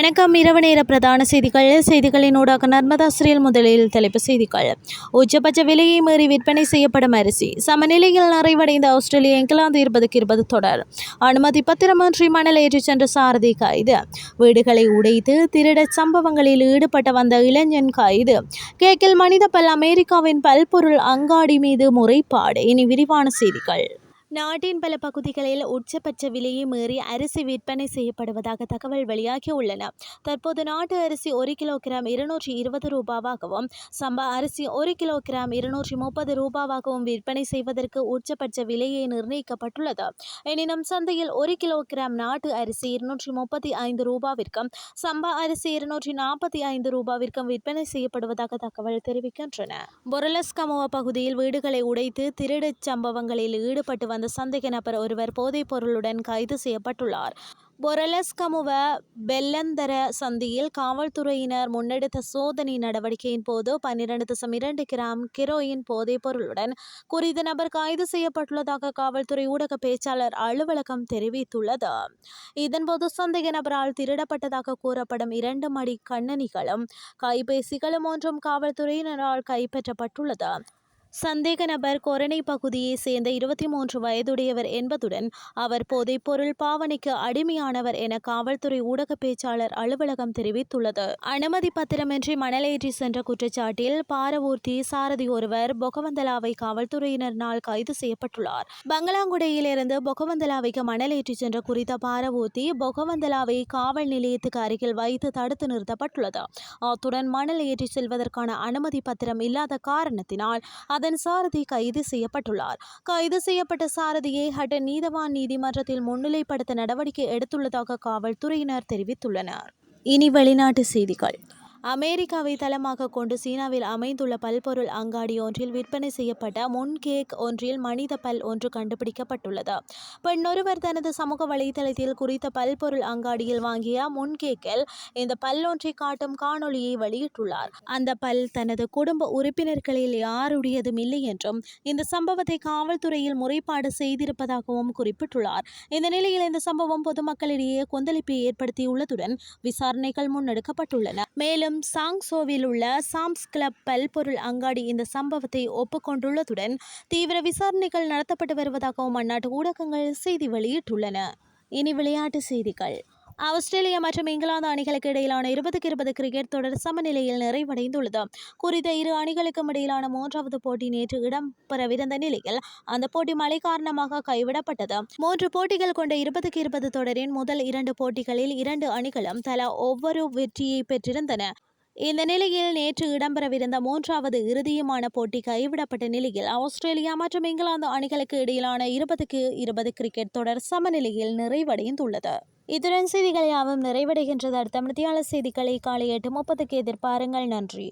வணக்கம். இரவு நேர பிரதான செய்திகள். செய்திகளின் ஊடாக நர்மதா சிறியல் முதலில் தலைப்பு செய்திகள். உச்சபட்ச விலையை மீறி விற்பனை செய்யப்படும் அரிசி. சமநிலையில் நிறைவடைந்த ஆஸ்திரேலியா இங்கிலாந்து இருபதுக்கு இருபது தொடர். அனுமதி பத்திரமின்றி மணல் ஏற்றிச் சென்ற சாரதி கைது. வீடுகளை உடைத்து திருட சம்பவங்களில் ஈடுபட்ட வந்த இளைஞன் கைது. கேக்கில் மனித பல் அமெரிக்காவின் பல்பொருள் அங்காடி மீது முறைப்பாடு. இனி விரிவான செய்திகள். நாட்டின் பல பகுதிகளில் உச்சபட்ச விலையை மீறி அரிசி விற்பனை செய்யப்படுவதாக தகவல் வெளியாகியுள்ளன. தற்போது நாட்டு அரிசி ஒரு கிலோகிராம் இருநூற்றி இருபது ரூபாவாகவும் சம்பா அரிசி ஒரு கிலோகிராம் இருநூற்றி முப்பது ரூபாவாகவும் விற்பனை செய்வதற்கு உச்சபட்ச விலையை நிர்ணயிக்கப்பட்டுள்ளது. எனினும் சந்தையில் ஒரு கிலோகிராம் நாட்டு அரிசி இருநூற்றி முப்பத்தி ஐந்து ரூபாவிற்கும் சம்பா அரிசி இருநூற்றி நாற்பத்தி ஐந்து ரூபாவிற்கும் விற்பனை செய்யப்படுவதாக தகவல் தெரிவிக்கின்றன. பொரலஸ்கமுவ பகுதியில் வீடுகளை உடைத்து திருடச் சம்பவங்களில் ஈடுபட்டு வந்த சந்தேக நபர் ஒருவர் போதைப் பொருளுடன் கைது செய்யப்பட்டுள்ளார். பொரலஸ்கமுவ பெல்லந்தர சந்தியில் காவல்துறையினர் முன்னெடுத்த சோதனை நடவடிக்கையின் போது பன்னிரண்டு தசம் இரண்டு கிராம் கெரோயின் போதைப் பொருளுடன் குறித்த நபர் கைது செய்யப்பட்டுள்ளதாக காவல்துறை ஊடக பேச்சாளர் அலுவலகம் தெரிவித்துள்ளது. இதன்போது சந்தேக நபரால் திருடப்பட்டதாக கூறப்படும் இரண்டு மடி கண்ணனிகளும் கைபேசிகளும் ஒன்றும் காவல்துறையினரால் கைப்பற்றப்பட்டுள்ளது. சந்தேக நபர் கொரணை பகுதியை சேர்ந்த இருபத்தி மூன்று வயதுடையவர் என்பதுடன் அவர் போதைப்பொருள் பாவனைக்கு அடிமையானவர் என காவல்துறை ஊடக பேச்சாளர் அலுவலகம் தெரிவித்துள்ளது. அனுமதி பத்திரமின்றி மணலேற்றி சென்ற குற்றச்சாட்டில் பாரவூர்த்தி சாரதி ஒருவர் பொகவந்தலாவை காவல்துறையினரினால் கைது செய்யப்பட்டுள்ளார். பங்களாங்குடையிலிருந்து பொகவந்தலாவைக்கு மணலேற்றி சென்ற குறித்த பாரவூர்த்தி பொகவந்தலாவை காவல் நிலையத்துக்கு அருகில் வைத்து தடுத்து நிறுத்தப்பட்டுள்ளது. அத்துடன் மணல் ஏற்றி செல்வதற்கான அனுமதி பத்திரம் இல்லாத காரணத்தினால் அதன் சாரதி கைது செய்யப்பட்டுள்ளார். கைது செய்யப்பட்ட சாரதியை ஹட்டன் நீதவான் நீதிமன்றத்தில் முன்னிலைப்படுத்த நடவடிக்கை எடுத்துள்ளதாக காவல்துறையினர் தெரிவித்துள்ளனர். இனி வெளிநாட்டு செய்திகள். அமெரிக்காவை தளமாக கொண்டு சீனாவில் அமைந்துள்ள பல்பொருள் அங்காடி ஒன்றில் விற்பனை செய்யப்பட்ட முன் கேக் ஒன்றில் மனித பல் ஒன்று கண்டுபிடிக்கப்பட்டுள்ளது. பெண்ணொருவர் தனது சமூக வலைதளத்தில் குறித்த பல்பொருள் அங்காடியில் வாங்கிய முன் கேக்கில் இந்த பல் ஒன்றை காட்டும் காணொளியை வெளியிட்டுள்ளார். அந்த பல் தனது குடும்ப உறுப்பினர்களில் யாருடையதும் இல்லை என்றும் இந்த சம்பவத்தை காவல்துறையில் முறைப்பாடு செய்திருப்பதாகவும் குறிப்பிட்டுள்ளார். இந்த நிலையில் இந்த சம்பவம் பொதுமக்களிடையே கொந்தளிப்பை ஏற்படுத்தியுள்ளதுடன் விசாரணைகள் முன்னெடுக்கப்பட்டுள்ளன. மேலும் சாங்சோவில் உள்ள சாம்ஸ் கிளப் பல்பொருள் அங்காடி இந்த சம்பவத்தை ஒப்புக்கொண்டுள்ளதுடன் தீவிர விசாரணைகள் நடத்தப்பட்டு வருவதாகவும் அந்நாட்டு ஊடகங்கள் செய்தி வெளியிட்டுள்ளன. இனி விளையாட்டு செய்திகள். ஆஸ்திரேலியா மற்றும் இங்கிலாந்து அணிகளுக்கு இடையிலான இருபதுக்கு இருபது கிரிக்கெட் தொடர் சமநிலையில் நிறைவடைந்துள்ளது. குறித்த இரு அணிகளுக்கும் இடையிலான மூன்றாவது போட்டி நேற்று இடம்பெறவிருந்த நிலையில் அந்த போட்டி மழை காரணமாக கைவிடப்பட்டது. மூன்று போட்டிகள் கொண்ட இருபதுக்கு இருபது தொடரின் முதல் இரண்டு போட்டிகளில் இரண்டு அணிகளும் தலா ஒவ்வொரு வெற்றியை பெற்றிருந்தன. இந்த நிலையில் நேற்று இடம்பெறவிருந்த மூன்றாவது இறுதியுமான போட்டி கைவிடப்பட்ட நிலையில் ஆஸ்திரேலியா மற்றும் இங்கிலாந்து அணிகளுக்கு இடையிலான இருபதுக்கு இருபது கிரிக்கெட் தொடர் சமநிலையில் நிறைவடைந்துள்ளது. இத்துடன் செய்திகள் யாவும் நிறைவடைகின்றது. அடுத்த மத்தியால செய்திகளை காலை எட்டு முப்பதுக்கு எதிர்பாருங்கள். நன்றி.